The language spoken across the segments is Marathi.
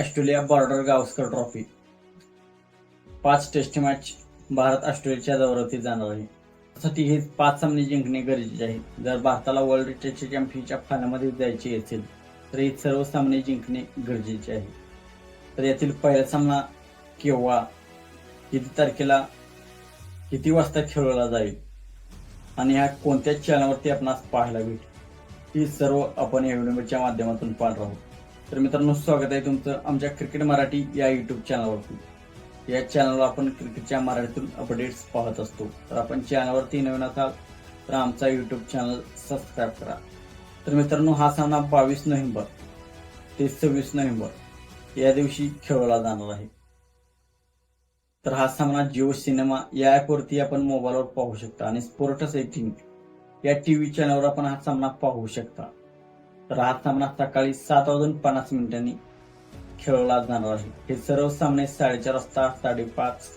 Australia border Gavaskar trophy. पाच टेस्ट मॅच भारत ऑस्ट्रेलियाच्या दौऱ्यावरती जाणार आहे. त्यासाठी हे पाच सामने जिंकणे गरजेचे आहे. जर भारताला वर्ल्ड टेस्ट चॅम्पियनच्या फायनलमध्ये जायचे असेल तर हे सर्व सामने जिंकणे गरजेचे आहे. तर यातील पहिला सामना केव्हा किती तारखेला किती वाजता खेळवला जाईल आणि ह्या कोणत्या चॅनलवरती आपणास पाहायला भेटेल ही सर्व आपण या व्हिडिओच्या माध्यमातून पाहणार आहोत. तर मित्रांनो स्वागत आहे तुमचं आमच्या क्रिकेट मराठी या युट्यूब चॅनलवरती या चॅनलवर आपण क्रिकेटच्या मराठीतून अपडेट्स पाहत असतो. तर आपण चॅनलवरती नवीन असाल तर आमचा युट्यूब चॅनल सबस्क्राईब करा. तर मित्रांनो हा सामना बावीस नोव्हेंबर ते सव्वीस नोव्हेंबर या दिवशी खेळवला जाणार आहे. तर हा सामना जिओ सिनेमा या ॲपवरती आपण मोबाईलवर पाहू शकता आणि स्पोर्टस एटीन या टीव्ही चॅनलवर आपण हा सामना पाहू शकता. तर हा सामना सकाळी सात वाजून पन्नास मिनिटांनी खेळवला जाणार आहे. हे सर्व सामने साडेचार वाजता साडेपाच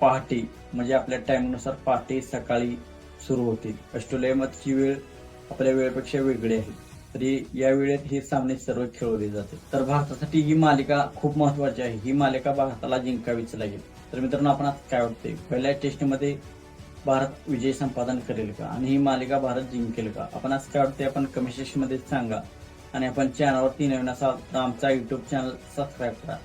पहाटे म्हणजे आपल्या टाइमनुसार पहाटे सकाळी सुरू होतील. ऑस्ट्रेलियामधची वेळ आपल्या वेळेपेक्षा वेगळी आहे. तरी या वेळेत हे सामने सर्व खेळवले जाते तर भारतासाठी ही मालिका खूप महत्वाची आहे. ही मालिका भारताला जिंकावीच लागेल. तर मित्रांनो आपण काय वाटते पहिल्या टेस्टमध्ये भारत विजय संपादन करेल का? आणि ही मालिका भारत जिंकेल का? आपण आज काय वाटते आपण कमेंट सेक्शनमध्ये सांगा. आणि आपण चॅनलवरती नवीन असाल तर आमचा युट्यूब चॅनल सबस्क्राईब करा.